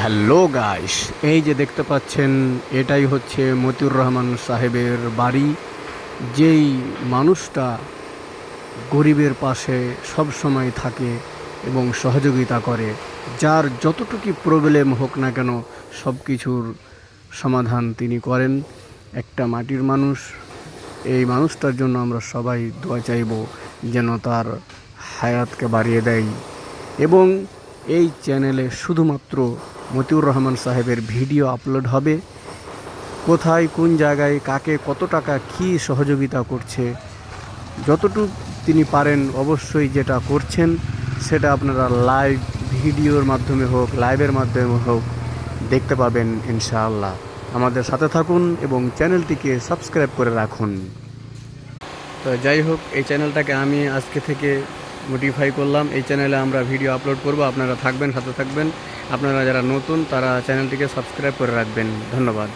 Hello guys, এই যে দেখতে পাচ্ছেন, এটাই হচ্ছে মতিউর রহমান সাহেবের বাড়ি, যেই মানুষটা গরিবের পাশে সব সময় থাকে এবং সহযোগিতা করে, যার যতটুকু প্রবলেম হোক না কেন সব কিছুর সমাধান তিনি করেন। একটা মাটির মানুষ, এই মানুষটার জন্য আমরা সবাই দোয়া চাইব যেন তার হায়াতকে বাড়িয়ে দেয়। এবং এই চ্যানেলে শুধুমাত্র মতিউর রহমান সাহেবের ভিডিও আপলোড হবে। কোথায়, কোন জায়গায়, কাকে, কত টাকা, কী সহযোগিতা করছে, যতটুক তিনি পারেন অবশ্যই যেটা করছেন সেটা আপনারা লাইভ ভিডিওর মাধ্যমে হোক, লাইভের মাধ্যমে হোক দেখতে পাবেন ইনশাআল্লাহ। আমাদের সাথে থাকুন এবং চ্যানেলটিকে সাবস্ক্রাইব করে রাখুন। তো যাই হোক, এই চ্যানেলটাকে আমি আজকে থেকে মোটিফাই করলাম। এই চ্যানেলে আমরা ভিডিও আপলোড করব। আপনারা থাকবেন, সাথে থাকবেন। আপনারা যারা নতুন, তারা চ্যানেলটিকে সাবস্ক্রাইব করে রাখবেন। ধন্যবাদ।